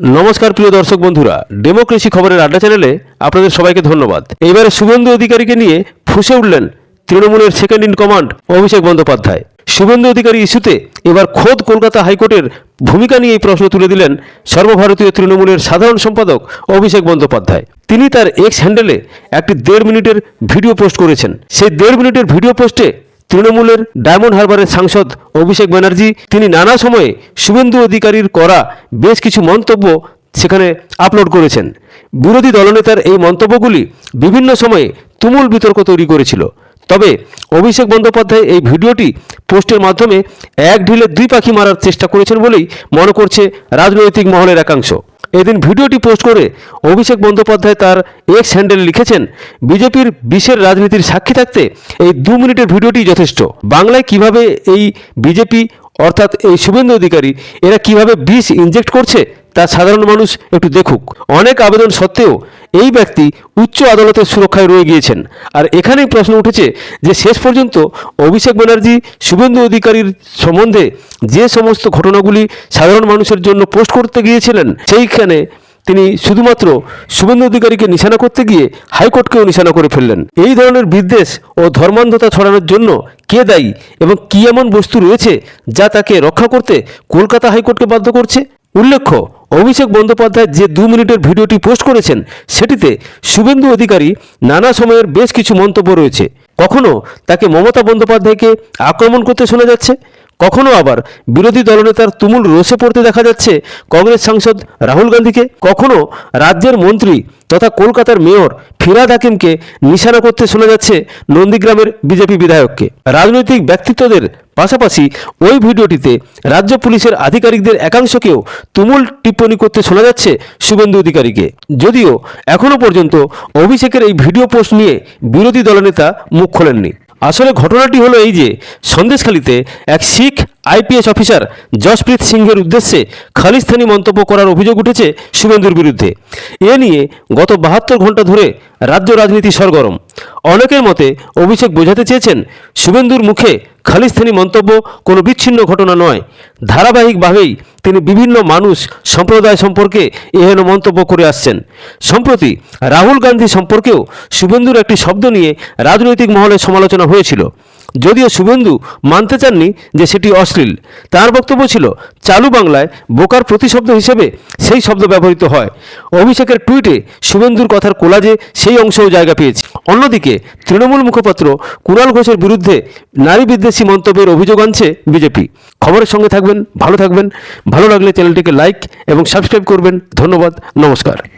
নমস্কার, প্রিয় দর্শক বন্ধুরা। ডেমোক্রেসি খবরের আড্ডা চ্যানেলে আপনাদের সবাইকে ধন্যবাদ। এবারে শুভেন্দু অধিকারীকে নিয়ে ফুসে উঠলেন তৃণমূলের second in command Abhishek Bandyopadhyay. Suvendu Adhikari ইস্যুতে এবার খোদ কলকাতা হাইকোর্টের ভূমিকা নিয়ে এই প্রশ্ন তুলে দিলেন সর্বভারতীয় তৃণমূলের সাধারণ সম্পাদক অভিষেক বন্দ্যোপাধ্যায়। তিনি তার এক্স হ্যান্ডেলে একটি দেড় মিনিটের ভিডিও পোস্ট করেছেন। সেই দেড় মিনিটের ভিডিও পোস্টে তৃণমূলের ডায়মন্ড হারবারের সাংসদ অভিষেক ব্যানার্জি, তিনি নানা সময়ে শুভেন্দু অধিকারীর করা বেশ কিছু মন্তব্য সেখানে আপলোড করেছেন। বিরোধী দলনেতার এই মন্তব্যগুলি বিভিন্ন সময়ে তুমুল বিতর্ক তৈরি করেছিল। তবে অভিষেক বন্দ্যোপাধ্যায় এই ভিডিওটি পোস্টের মাধ্যমে এক ঢিলে দুই পাখি মারার চেষ্টা করেছেন বলেই মনে করছে রাজনৈতিক মহলের একাংশ। এদিন ভিডিওটি পোস্ট করে অভিষেক বন্দ্যোপাধ্যায় তার এক্স হ্যান্ডেল লিখেছেন, বিজেপির বিশের রাজনীতির সাক্ষী থাকতে এই দু মিনিটের ভিডিওটি যথেষ্ট। বাংলায় কীভাবে এই বিজেপি, অর্থাৎ এই শুভেন্দু অধিকারী, এরা কীভাবে বিষ ইনজেক্ট করছে তা সাধারণ মানুষ একটু দেখুক। অনেক আবেদন সত্ত্বেও এই ব্যক্তি উচ্চ আদালতের সুরক্ষায় রয়ে গিয়েছেন। আর এখানেই প্রশ্ন উঠেছে যে শেষ পর্যন্ত অভিষেক ব্যানার্জি, শুভেন্দু অধিকারীর সম্বন্ধে যে সমস্ত ঘটনাগুলি সাধারণ মানুষের জন্য পোস্ট করতে গিয়েছিলেন, সেইখানে তিনি শুধুমাত্র শুভেন্দু অধিকারীকে নিশানা করতে গিয়ে হাইকোর্টকেও নিশানা করে ফেললেন। এই ধরনের বিদ্বেষ ও ধর্মান্ধতা ছড়ানোর জন্য কে দায়ী এবং কী এমন বস্তু রয়েছে যা তাকে রক্ষা করতে কলকাতা হাইকোর্টকে বাধ্য করছে? উল্লেখ্য অভিষেক বন্দ্যোপাধ্যায় যে দু মিনিটের ভিডিওটি পোস্ট করেছেন, সেটিতে শুভেন্দু অধিকারী নানা সময়ের বেশ কিছু মন্তব্য রয়েছে। কখনো তাকে মমতা বন্দ্যোপাধ্যায়কে আক্রমণ করতে শোনা যাচ্ছে? কখনো আবার বিরোধী দলনেতার তুমুল রোষে পড়তে দেখা যাচ্ছে কংগ্রেস সাংসদ রাহুল গান্ধীকে। কখনো রাজ্যের মন্ত্রী তথা কলকাতার মেয়র ফিরাদ হাকিমকে নিশানা করতে শোনা যাচ্ছে নন্দীগ্রামের বিজেপি বিধায়ককে। রাজনৈতিক ব্যক্তিত্বদের পাশাপাশি ওই ভিডিওটিতে রাজ্য পুলিশের আধিকারিকদের একাংশকেও তুমুল টিপ্পণী করতে শোনা যাচ্ছে শুভেন্দু অধিকারীকে। যদিও এখনও পর্যন্ত অভিষেকের এই ভিডিও পোস্ট নিয়ে বিরোধী দলনেতা মুখ খোলেননি। আসলে ঘটনাটি হলো এই যে সন্দেশখালিতে এক শিখ আইপিএস অফিসার জসপ্রীত সিংহের উদ্দেশ্যে খালিস্তানি মন্তব্য করার অভিযোগ উঠেছে শুভেন্দুর বিরুদ্ধে। এ নিয়ে গত বাহাত্তর ঘণ্টা ধরে রাজ্য রাজনীতি সরগরম। অনেকের মতে অভিষেক বোঝাতে চেয়েছেন, শুভেন্দুর মুখে খালিস্তানি মন্তব্য কোনো বিচ্ছিন্ন ঘটনা নয়। ধারাবাহিকভাবেই তিনি বিভিন্ন মানুষ সম্প্রদায় সম্পর্কে এহেন মন্তব্য করে আসছেন। সম্প্রতি রাহুল গান্ধী সম্পর্কেও শুভেন্দুর একটি শব্দ নিয়ে রাজনৈতিক মহলে সমালোচনা হয়েছিল। যদিও শুভেন্দু মানতে চাননি যে সেটি অশ্লীল। তার বক্তব্য ছিল, চালু বাংলায় বোকার প্রতিশব্দ হিসেবে সেই শব্দ ব্যবহৃত হয়। অভিষেকের টুইটে শুভেন্দুর কথার কোলাজে সেই অংশও জায়গা পেয়েছে। অন্যদিকে তৃণমূল মুখপাত্র কুণাল ঘোষের বিরুদ্ধে নারী বিদ্বেষী মন্তব্যের অভিযোগ আনছে বিজেপি। খবরের সঙ্গে থাকবেন, ভালো থাকবেন। ভালো লাগলে চ্যানেলটিকে লাইক এবং সাবস্ক্রাইব করবেন। ধন্যবাদ, নমস্কার।